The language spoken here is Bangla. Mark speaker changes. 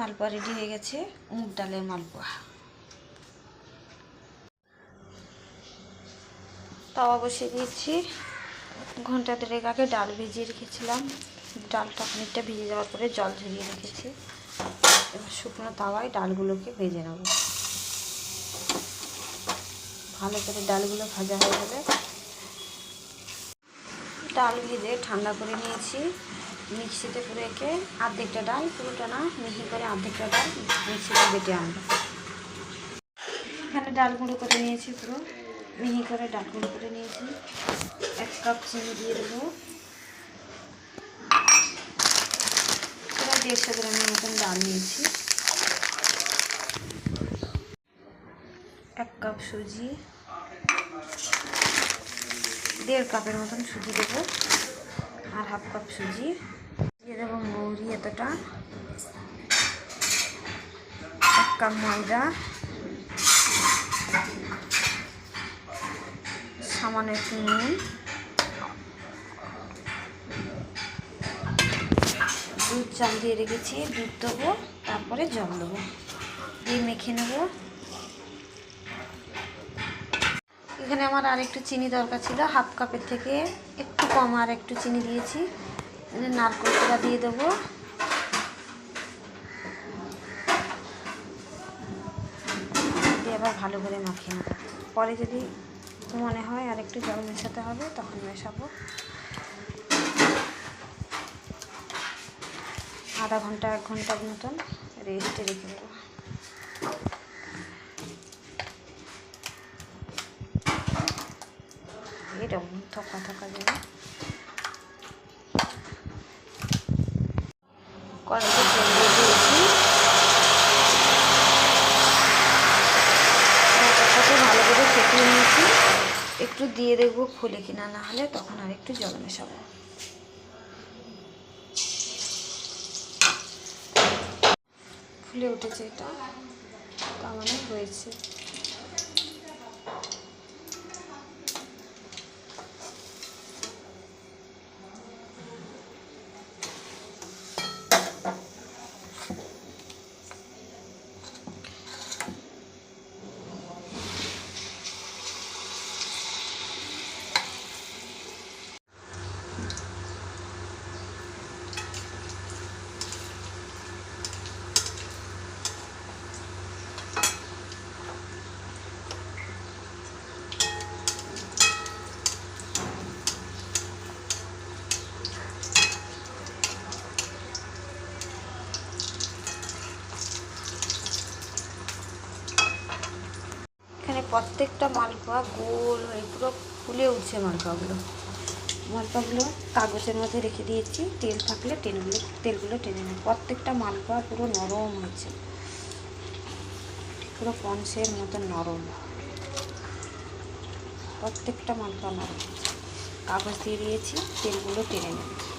Speaker 1: মালপোয়া রেডি হয়ে গেছে, মুগ ডালের মালপোয়া। তাওয়া বসিয়ে দিয়েছি ঘণ্টা দেড়েক আগে ডাল ভিজিয়ে রেখেছিলাম। ডালটা খানিকটা ভিজে যাওয়ার পরে জল ঝরিয়ে রেখেছি। এবার শুকনো তাওয়ায় ডালগুলোকে ভেজে নেব। ভালো করে ডালগুলো ভাজা হয়ে গেলে ডাল ভেজে ঠান্ডা করে নিয়েছি। মিক্সিতে পুরো একে অর্ধেকটা ডাল, পুরোটা না, মিহি করে অর্ধেকটা ডাল মিক্সিতে বেটে আনব। এখানে ডাল গুঁড়ো করে নিয়েছি পুরো, মিহি করে ডাল গুঁড়ো করে নিয়েছি। এক কাপ চিনি দিয়ে দেবো। দেড়শো গ্রামের মতন ডাল নিয়েছি। এক কাপ সুজি। দেড় কাপের মতন সুজি দেবো আর হাফ কাপ সুজি। দিয়ে দেবো মৌরি এতটা। এক কাপ ময়দা। সামান্য একটু নুন। দুধ চাল দিয়ে রেখেছি, দুধ দেবো, তারপরে জল দেবো। দিয়ে মেখে নেব। এখানে আমার আর একটু চিনি দরকার ছিল। হাফ কাপের থেকে একটু কম আর একটু চিনি দিয়েছি। নারকেল কোড়া দিয়ে দেবো। দিয়ে আবার ভালো করে মাখিয়ে নেব। পরে যদি মনে হয় আর একটু জল মেশাতে হবে, তখন মেশাবো। আধা ঘণ্টা, এক ঘণ্টার মতন রেস্টে রেখে দেবো। এরকম থকা থকা যেন ভালো করে ফেটিয়ে নিয়েছি। একটু দিয়ে দেখব ফুলে কিনা না হলে, তখন আর একটু জল মেশাবো। ফুলে উঠেছে এটা। মানে হয়েছে এখানে প্রত্যেকটা মালপোয়া গোল হয়ে পুরো ফুলে উঠছে মালপোয়াগুলো। মালপোয়াগুলো কাগজের মধ্যে রেখে দিয়েছি, তেল থাকলে তেলগুলো তেলগুলো টেনে নেয় প্রত্যেকটা মালপোয়া পুরো নরম হয়েছে। পুরো পঞ্চের মতো নরম। প্রত্যেকটা মালপোয়া নরম কাগজ দিয়ে দিয়েছি, তেলগুলো টেনে নেবে।